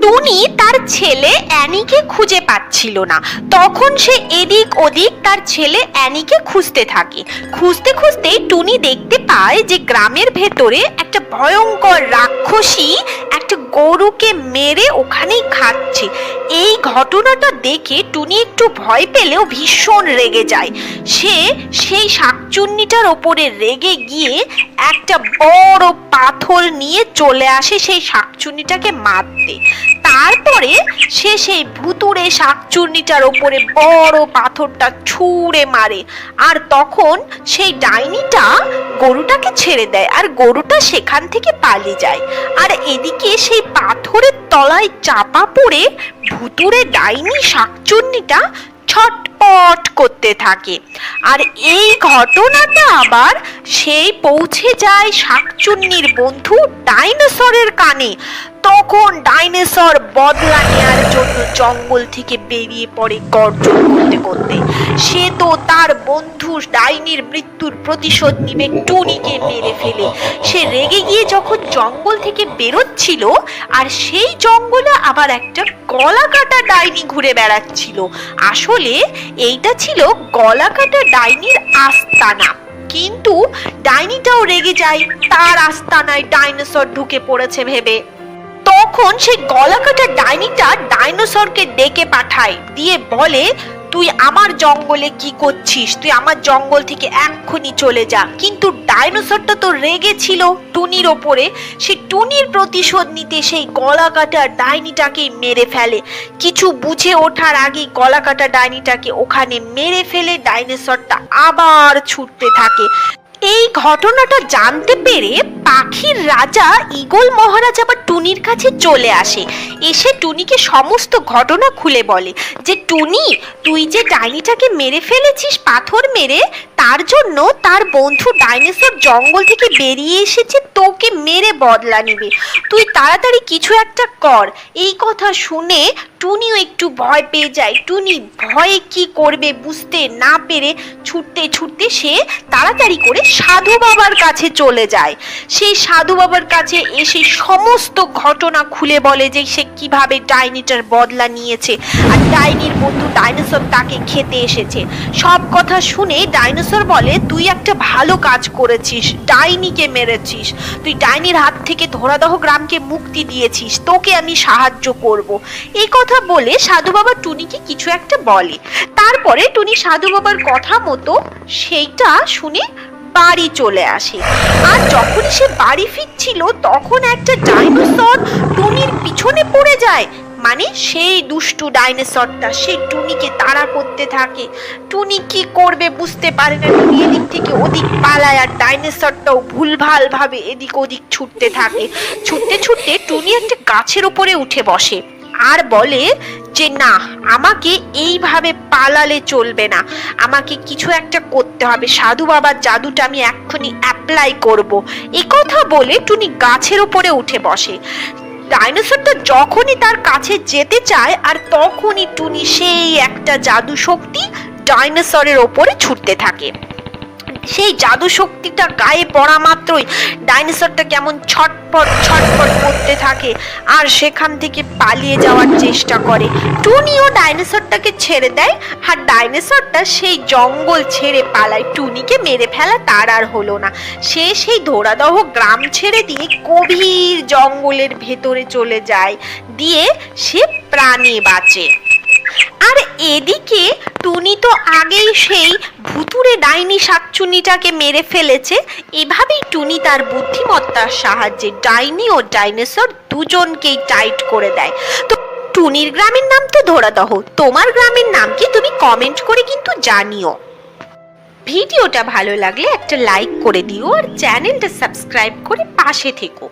টুনি তার ছেলে অ্যানিকে খুঁজে পাচ্ছিল না। তখন সে এদিক ওদিক তার ছেলে অ্যানিকে খুঁজতে থাকে। খুঁজতে খুঁজতে টুনি দেখতে পায় যে গ্রামের ভেতরে একটা ভয়ঙ্কর রাক্ষসী একটা গরুকে মেরে ওখানেই খাচ্ছে। এই ঘটনাটা দেখে টুনি একটু ভয় পেলেও ভীষণ রেগে যায়। সে সেই শাকচুন্নিটার ওপরে রেগে গিয়ে একটা বড় পাথর নিয়ে চলে আসে সেই শাকচুন্নিটাকে মারতে। তারপরে সে সেই ভুতুড়ে শাকচুন্নিটার ওপরে বড় পাথরটা ছুঁড়ে মারে। আর তখন সেই ডাইনিটা গরুটাকে ছেড়ে দেয় আর গরুটা সেখান থেকে পালিয়ে যায়। আর এদিকে সেই পাথরের তলায় চাপা পড়ে ভুতুরে ডাইনি শাকচুন্নিটা ছটপট করতে থাকে। আর এই ঘটনাটা আবার সেই পৌঁছে যায় শাকচুন্নির বন্ধু ডাইনোসরের কানে। তখন ডাইনোসর বদলা নেওয়ার জন্য জঙ্গল থেকে বেরিয়ে পড়ে গর্জন করতে করতে। সে তো তার বন্ধু ডাইনির মৃত্যুর প্রতিশোধ নিবে টুনিকে মেরে ফেলে। সে রেগে গিয়ে যখন জঙ্গল থেকে বেরোচ্ছিল, আর সেই জঙ্গলে আবার একটা গলা কাটা ডাইনি ঘুরে বেড়াচ্ছিল। আসলে এইটা ছিল গলা কাটা ডাইনির আস্তানা। কিন্তু ডাইনিটাও রেগে যায়, তার আস্তানায় ডাইনোসর ঢুকে পড়েছে ভেবে। তখন সেই গলাকাটা ডাইনিটা ডাইনোসরকে ডেকে পাঠায়, দিয়ে বলে, তুই আমার জঙ্গলে কি করছিস? তুই আমার জঙ্গল থেকে এক্ষুনি চলে যা। কিন্তু ডাইনোসরটা তো রেগে ছিল টুনির ওপরে। সে টুনির প্রতিশোধ নিতে সেই গলাকাটা ডাইনিটাকে মেরে ফেলে। কিছু বুঝে ওঠার আগেই গলাকাটা ডাইনিটাকে ওখানে মেরে ফেলে, ডাইনোসরটা আবার ছুটতে থাকে। এই ঘটনাটা জানতে পেরে পাখির রাজা ইগল মহারাজ আবার টুনির কাছে চলে আসে। এসে টুনিকে সমস্ত ঘটনা খুলে বলে যে, টুনি, তুই যে ডাইনিটাকে মেরে ফেলেছিস, পাথর মেরে তার জন্য তার বন্ধু ডাইনোসর জঙ্গল থেকে বেরিয়ে এসেছে, তোকে মেরে বদলা নিবে। তুই তাড়াতাড়ি কিছু একটা কর। এই কথা শুনে টুনিও একটু ভয় পেয়ে যায়। টুনি ভয়ে কি করবে বুঝতে না পেরে ছুটতে ছুটতে সে তাড়াতাড়ি করে সাধু বাবার কাছে চলে যায়। সেই সাধু বাবার কাছে এসে সমস্ত ঘটনা খুলে বলে যে সে কীভাবে ডাইনিটার বদলা নিয়েছে। আর ডাইনির বন্ধু ডাইনোসর তাকে খেতে এসেছে। সব কথা শুনে ডাইনোসর বলে, তুই একটা ভালো কাজ করেছিস, ডাইনিকে মেরেছিস। তুই ডাইনির হাত থেকে ধরাদহ গ্রামকে মুক্তি দিয়েছিস, তোকে আমি সাহায্য করব। এই কথা বলে সাধু বাবা টুনিকে কিছু একটা বলে। তারপরে টুনি সাধু বাবার কথা মতো সেইটা শুনে বাড়ি চলে আসে। আর যখন সে বাড়ি ফিরছিল, তখন একটা ডাইনোসর টুনির পিছনে পড়ে যায়। মানে সেই দুষ্টু ডাইনোসরটা, সেই টুনিকে তাড়া করতে থাকে। টুনি কি করবে বুঝতে পারে না। টুনি এদিক থেকে ওদিক পালায় আর ডাইনোসরটাও ভুলভাল ভাবে এদিক ওদিক ছুটতে থাকে। ছুটতে ছুটতে টুনি একটা গাছের উপরে উঠে বসে আর বলে যে, না, আমাকে এইভাবে পালালে চলবে না। আমাকে কিছু একটা করতে হবে। সাধু বাবার জাদুটা আমি এক্ষুনি অ্যাপ্লাই করব। কথা বলে টুনি গাছের উপরে উঠে বসে। ডাইনোসরটা যখনই তার কাছে যেতে চায় আর তখনই টুনি সেই একটা জাদু শক্তি ডাইনোসরের ওপরে ছুটতে থাকে। সেই জাদু শক্তিটা গায়ে পড়া মাত্রই ডাইনোসরটা কেমন ছটপট ছটপট করতে থাকে আর সেখান থেকে পালিয়ে যাওয়ার চেষ্টা করে। টুনিও ডাইনোসরটাকে ছেড়ে দেয় আর ডাইনোসরটা সেই জঙ্গল ছেড়ে পালায়। টুনিকে মেরে ফেলা তার আর হলো না। সে সেই ধোড়াদহ গ্রাম ছেড়ে দিয়ে গভীর জঙ্গলের ভেতরে চলে যায়। দিয়ে সে প্রাণে বাঁচে। আর এদিকে টুনি তো আগেই সেই ভুতুরে ডাইনি শাকচুনিটাকে মেরে ফেলেছে। এভাবেই টুনি তার বুদ্ধিমত্তার সাহায্যে ডাইনি ও ডাইনোসর দুজনকেই টাইট করে দেয়। তো টুনির গ্রামের নাম তো ধরা ধরাদহ। তোমার গ্রামের নাম কি তুমি কমেন্ট করে কিন্তু জানিও। ভিডিওটা ভালো লাগলে একটা লাইক করে দিও আর চ্যানেলটা সাবস্ক্রাইব করে পাশে থেকো।